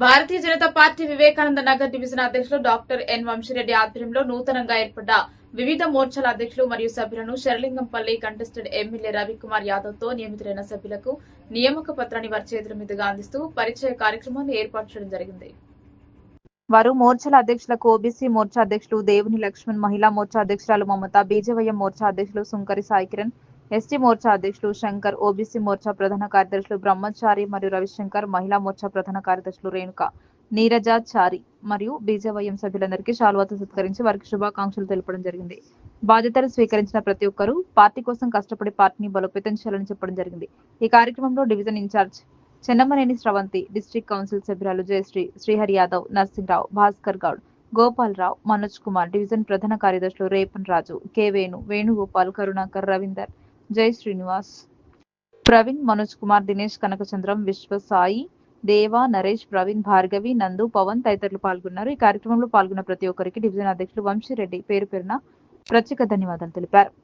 భారతీయ Janata party Vivekananda Nagar division అధ్యక్షులు doctor N Vamshireddy ఆధ్వర్యంలో నూతనంగా ఏర్పడ్డ వివిధ మోర్చాల అధ్యక్షులు మరియు సభ్యులను శరలింగంపల్లి కంటెస్టెడ్ ఎమ్మెల్యే రవికుమార్ యాదవ్తో నియమితులైన సభ్యులకు నియామక పత్రాన్ని వారి చేతుల మీదుగా అందిస్తూ పరిచయ కార్యక్రమాన్ని ఏర్పాటు చేయడం జరిగింది. వారు మోర్చాల అధ్యక్షులకు ఓబీసీ మోర్చా అధ్యక్షులు దేవుని లక్ష్మణ్ మహిళా మోర్చా అధ్యక్షురాలు మమత బీజేవైఎం మోర్చా అధ్యక్షులు సుంకరి సాయి కిరణ్ ఎస్టీ మోర్చా అధ్యక్షులు శంకర్ ఓబీసీ మోర్చా ప్రధాన కార్యదర్శులు బ్రహ్మచారి మరియు రవిశంకర్ మహిళా మోర్చా ప్రధాన కార్యదర్శులు రేణుక నీరజ చారి మరియు బీజేవైఎం సభ్యులందరికీ శాల్వాతో సత్కరించి వారికి శుభాకాంక్షలు తెలపడం జరిగింది. బాధ్యతలు స్వీకరించిన ప్రతి ఒక్కరూ పార్టీ కోసం కష్టపడి పార్టీని బలోపేతం చేయాలని చెప్పడం జరిగింది. ఈ కార్యక్రమంలో division in charge Chennamaneni Sravanthi district council సభ్యురాలు జయశ్రీ శ్రీహరి యాదవ్ నర్సింగ్రావు భాస్కర్ గౌడ్ గోపాలరావు మనోజ్ కుమార్ డివిజన్ ప్రధాన కార్యదర్శులు రేపన్ రాజు కె వేణు వేణుగోపాల్ కరుణాకర్ రవీందర్ జై శ్రీనివాస్. ప్రవీణ్ మనోజ్ కుమార్ దినేష్ కనకచంద్రం విశ్వ సాయి దేవ నరేష్ ప్రవీణ్ భార్గవి నందు పవన్ తదితరులు పాల్గొన్నారు. ఈ కార్యక్రమంలో పాల్గొన్న ప్రతి ఒక్కరికి డివిజన్ అధ్యక్షులు వంశీరెడ్డి పేరు పేరున ప్రత్యేక ధన్యవాదాలు తెలిపారు.